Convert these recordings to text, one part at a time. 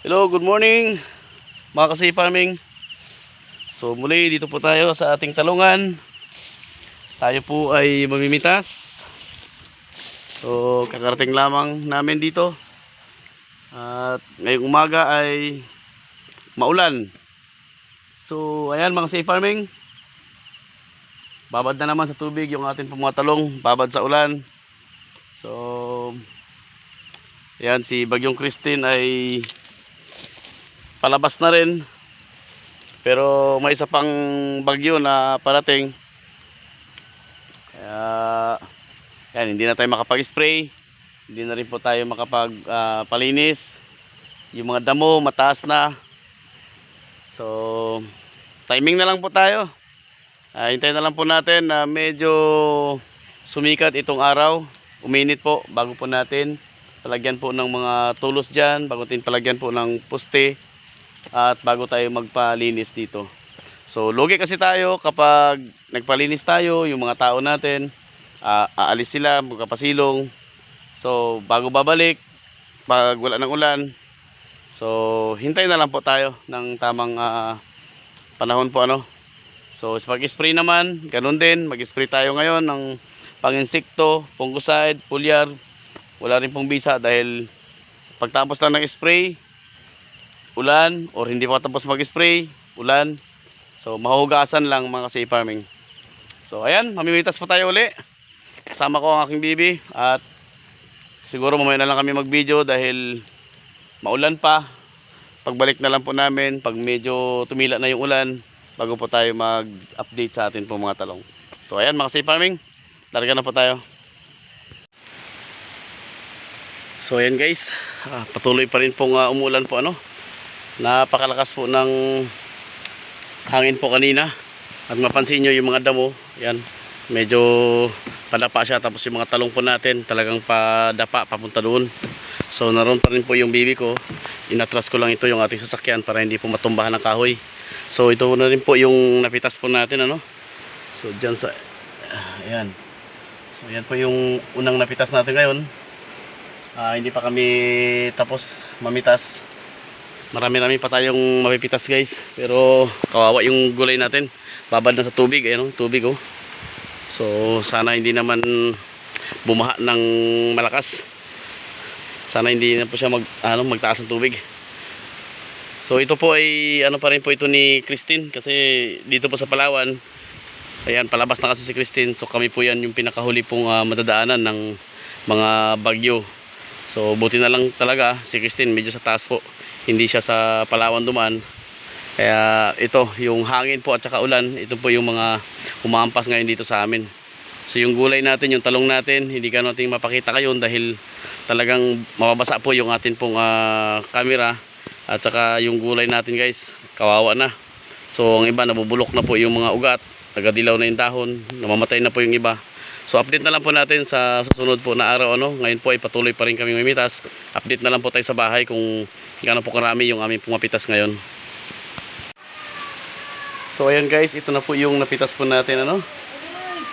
Hello, good morning mga kasi farming. So muli dito po tayo sa ating talungan. Tayo po ay mamimitas. So kakarating lamang namin dito. At ngayong umaga ay maulan. So ayan mga kasi farming. Babad na naman sa tubig yung ating pong mga talong. Babad sa ulan. So ayan si Bagyong Christine ay palabas na rin. Pero may isa pang bagyo na parating. Kaya yan, hindi na tayo makapag-spray. Hindi na rin po tayo makapag ah, palinis. Yung mga damo mataas na. So timing na lang po tayo. Ah, hintayin na lang po natin na medyo sumikat itong araw. Uminit po bago po natin palagyan po ng mga tulos dyan bago natin palagyan po ng poste at bago tayo magpalinis dito. So, lugi kasi tayo kapag nagpalinis tayo, yung mga tao natin, ah, aalis sila, magkapasilong. So, bago babalik, pag wala ng ulan, so, hintay na lang po tayo ng tamang ah, panahon po ano. So, sa pag-spray naman, ganun din, mag-spray tayo ngayon ng pang-insekto, fungicide, foliar, wala rin pong bisa dahil pagtapos lang ng spray, ulan or hindi pa tapos mag-spray, ulan. So mahugasan lang mga kasi farming. So ayan, mamimitas pa tayo uli. Kasama ko ang aking bibi at siguro mamaya na lang kami mag-video dahil maulan pa. Pagbalik na lang po namin pag medyo tumila na yung ulan bago po tayo mag-update sa atin po mga talong. So ayan mga kasi farming, larga na po tayo. So ayan guys, ah, patuloy pa rin pong ah, umulan po ano napakalakas po ng hangin po kanina. At mapansin nyo yung mga damo. Yan medyo padapa siya. Tapos yung mga talong po natin talagang padapa papunta doon. So naroon pa rin po yung bibi ko. Inatras ko lang ito yung ating sasakyan para hindi po matumbahan ng kahoy. So ito na rin po yung napitas po natin ano? So dyan sa ayan. So yan po yung unang napitas natin ngayon. Ah, hindi pa kami tapos mamitas marami-rami pa tayong mapipitas guys. Pero kawawa yung gulay natin. Babad na sa tubig ayan oh, tubig oh. So sana hindi naman bumaha ng malakas. Sana hindi na po siya mag, ano, magtaas ng tubig. So ito po ay ano pa rin po ito ni Christine kasi dito po sa Palawan ayan palabas na kasi si Christine. So kami po yan yung pinakahuli pong ah, madadaanan ng mga bagyo. So buti na lang talaga si Christine medyo sa taas po hindi siya sa Palawan dumaan kaya ito yung hangin po at saka ulan ito po yung mga umampas ngayon dito sa amin. So yung gulay natin yung talong natin hindi ka natin mapakita kayo dahil talagang mababasa po yung atin pong ah, camera at saka yung gulay natin guys. Kawawa na. So ang iba nabubulok na po yung mga ugat nagadilaw na yung dahon namamatay na po yung iba. So update na lang po natin sa susunod po na araw ano. Ngayon po ay patuloy pa rin kami mamitas. Update na lang po tayo sa bahay kung gaano po karami yung aming pumapitas ngayon. So ayan guys, ito na po yung napitas po natin ano.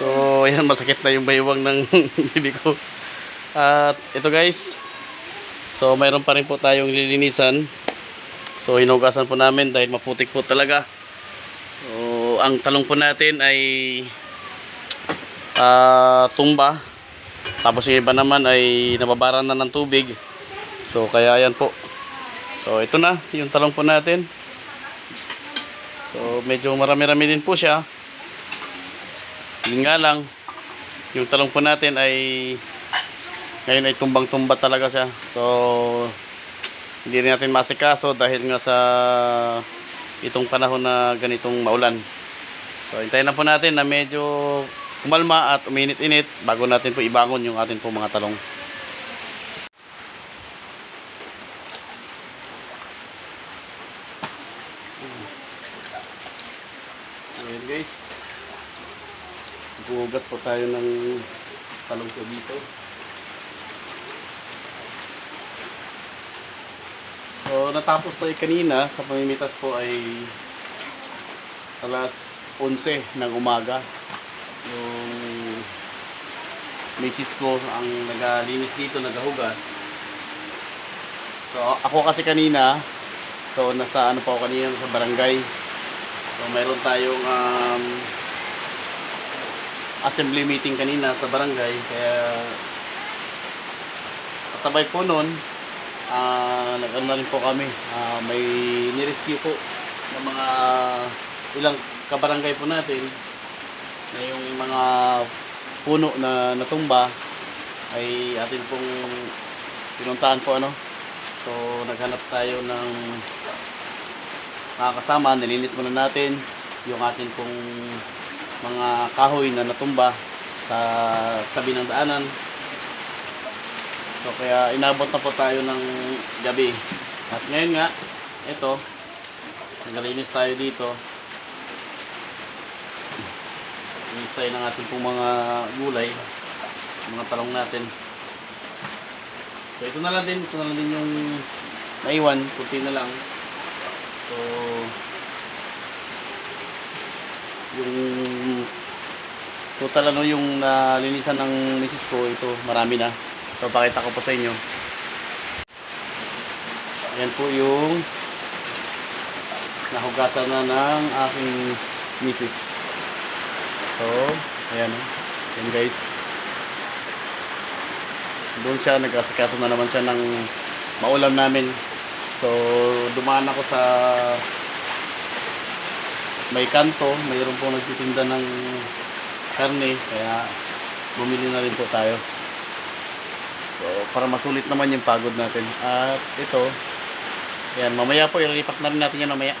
So ayan masakit na yung baywang ng bibi ko. At ito guys. So mayroon pa rin po tayong lilinisan. So hinugasan po namin dahil maputik po talaga. So ang talong po natin ay ah, tumba tapos yung iba naman ay nababaran na ng tubig so kaya yan po so ito na yung talong po natin. So medyo marami-rami din po siya. Yun nga lang yung talong po natin ay ngayon ay tumbang-tumba talaga siya. So hindi rin natin masikaso dahil nga sa itong panahon na ganitong maulan. So hintayin na po natin na medyo kumalma at uminit-init bago natin po ibangon yung atin po mga talong. So yun guys. Bugas po tayo ng talong dito. So natapos tayo kanina sa pamimitas po ay alas 11 ng umaga yung misis ko ang naglinis dito, nagahugas. So, ako kasi kanina, so nasa ano pa ako kanina sa barangay. So, mayroon tayong um, assembly meeting kanina sa barangay. Kaya, kasabay po nun, ah nag-ano na rin po kami. Ah, may nirescue po ng mga ilang kabarangay po natin na yung mga puno na natumba ay atin pong pinuntahan po ano so naghanap tayo ng mga kasama nilinis muna natin yung atin pong mga kahoy na natumba sa tabi ng daanan. So kaya inabot na po tayo ng gabi. At ngayon nga ito naglilinis tayo dito. Linis tayo ng ating pong mga gulay mga talong natin. So ito na lang din ito na lang din yung naiwan kunti na lang. So yung total ano yung nalinisan ng misis ko ito marami na. So pakita ko po sa inyo. Yan po yung nahugasan na ng aking misis. So ayan oh. yan guys. Doon siya nag-asikaso na naman siya ng maulam namin. So dumaan ako sa may kanto mayroon po nagtitinda ng karne kaya bumili na rin po tayo so para masulit naman yung pagod natin at ito yan mamaya po ililipat na rin natin yan mamaya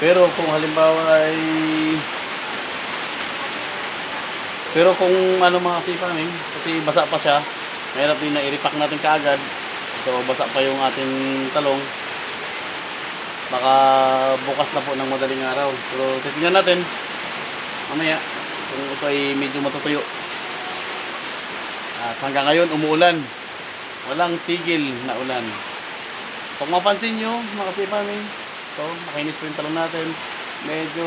pero kung halimbawa ay pero kung ano mga sipamin, kasi basa pa siya, mahirap din na i-repack natin kaagad. So basa pa yung ating talong. Baka bukas na po ng madaling araw. Pero titingnan natin mamaya kung ito ay medyo matutuyo. At hanggang ngayon umuulan. Walang tigil na ulan. Kung mapansin nyo mga sipamin, so makinis po yung talong natin medyo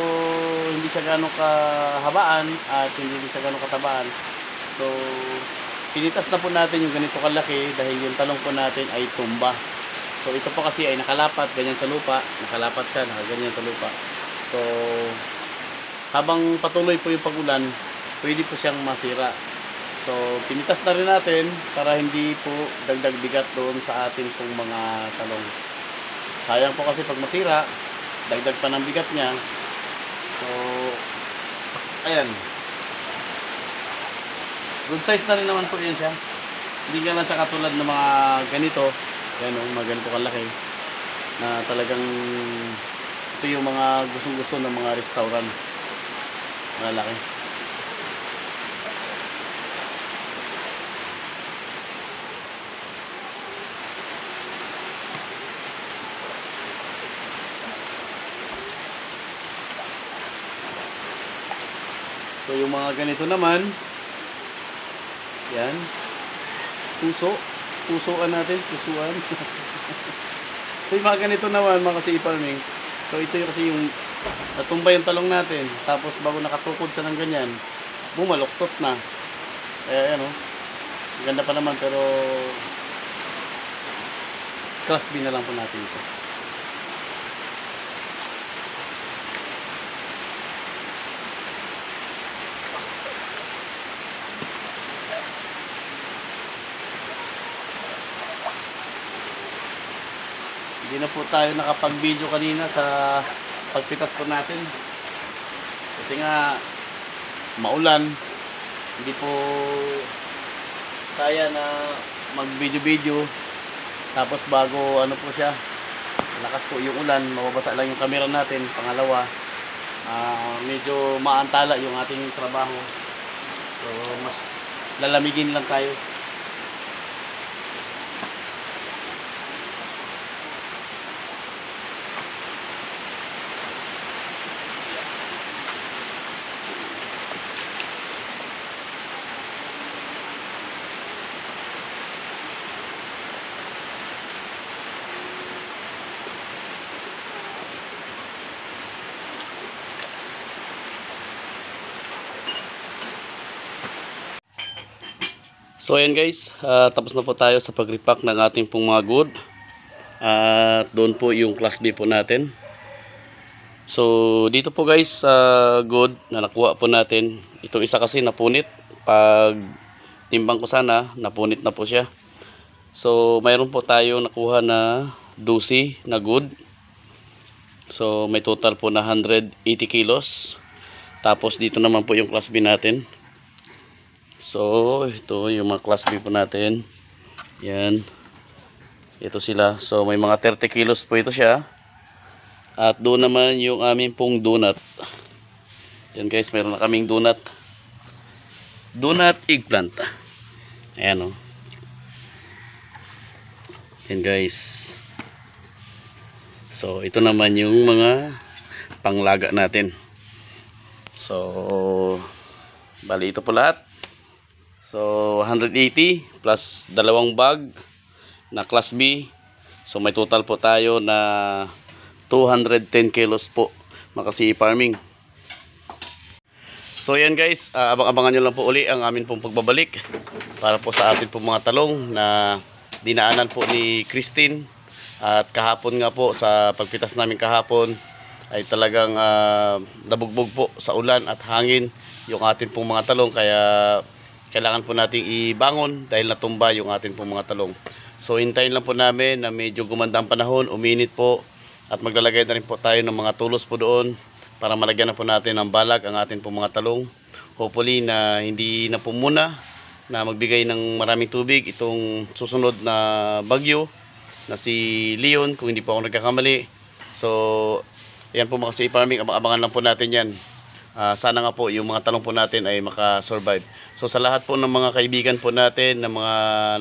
hindi siya gano'ng kahabaan at hindi siya gano'ng katabaan. So, pinitas na po natin yung ganito kalaki dahil yung talong po natin ay tumba. So, ito po kasi ay nakalapat, ganyan sa lupa. Nakalapat siya, nakaganyan sa lupa. So, habang patuloy po yung pagulan, pwede po siyang masira. So, pinitas na rin natin para hindi po dagdag bigat doon sa atin pong mga talong. Sayang po kasi pag masira, dagdag pa ng bigat niya so ayan good size na rin naman po yan siya hindi ka lang siya katulad ng mga ganito yan o mga ganito kalaki. Na talagang ito yung mga gustong gusto ng mga restaurant. Malalaki. So yung mga ganito naman, yan, puso, pusuan natin, pusuan. so yung mga ganito naman, mga kasi farming, so ito yung kasi yung natumba yung talong natin, tapos bago nakatukod siya ng ganyan, bumaluktot na. Kaya yan o, ganda pa naman pero class B na lang po natin ito. Hindi na po tayo nakapag-video kanina sa pagpitas po natin. Kasi nga maulan. Hindi po kaya na mag-video-video. Tapos bago ano po siya, lakas po yung ulan, mababasa lang yung camera natin. Pangalawa, ah, medyo maantala yung ating trabaho. So mas lalamigin lang tayo. So ayan guys, ah, tapos na po tayo sa pag-repack ng ating pong mga good. At doon po yung class B po natin. So dito po guys sa good na nakuha po natin. Itong isa kasi napunit. Pag timbang ko sana, napunit na po siya. So mayroon po tayo nakuha na dusi na good. So may total po na 180 kilos. Tapos dito naman po yung class B natin. So, ito yung mga class B po natin. Yan. Ito sila. So, may mga 30 kilos po ito siya. At doon naman yung aming pong donut. Yan guys, meron na kaming donut. Donut eggplant. Ayan o. Yan guys. So, ito naman yung mga panglaga natin. So, bali ito po lahat. So, 180 plus dalawang bag na class B. So, may total po tayo na 210 kilos po makasi farming. So, yan guys. ah, abang-abangan nyo lang po uli ang amin pong pagbabalik para po sa atin pong mga talong na dinaanan po ni Christine. At kahapon nga po sa pagpitas namin kahapon ay talagang ah, nabugbog po sa ulan at hangin yung atin pong mga talong kaya kailangan po nating ibangon dahil natumba yung atin pong mga talong. So hintayin lang po namin na medyo gumanda ang panahon, uminit po at maglalagay na rin po tayo ng mga tulos po doon para malagyan na po natin ng balag ang atin pong mga talong. Hopefully na hindi na po muna na magbigay ng maraming tubig itong susunod na bagyo na si Leon kung hindi po ako nagkakamali. So yan po mga sa farming, abang-abangan lang po natin yan. Ah, sana nga po yung mga talong po natin ay makasurvive. So sa lahat po ng mga kaibigan po natin, ng mga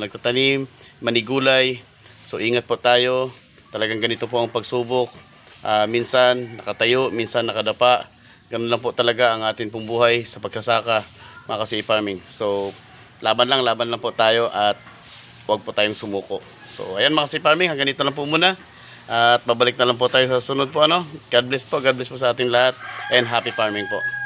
nagtatanim, manigulay, so ingat po tayo. Talagang ganito po ang pagsubok. Ah, minsan nakatayo, minsan nakadapa. Ganun lang po talaga ang atin pong sa pagkasaka, mga kasi farming. So laban lang, laban lang po tayo at huwag po tayong sumuko. So ayan mga kasi farming, hanggang dito lang po muna. At babalik na lang po tayo sa sunod po ano. God bless po, God bless po sa ating lahat and happy farming po.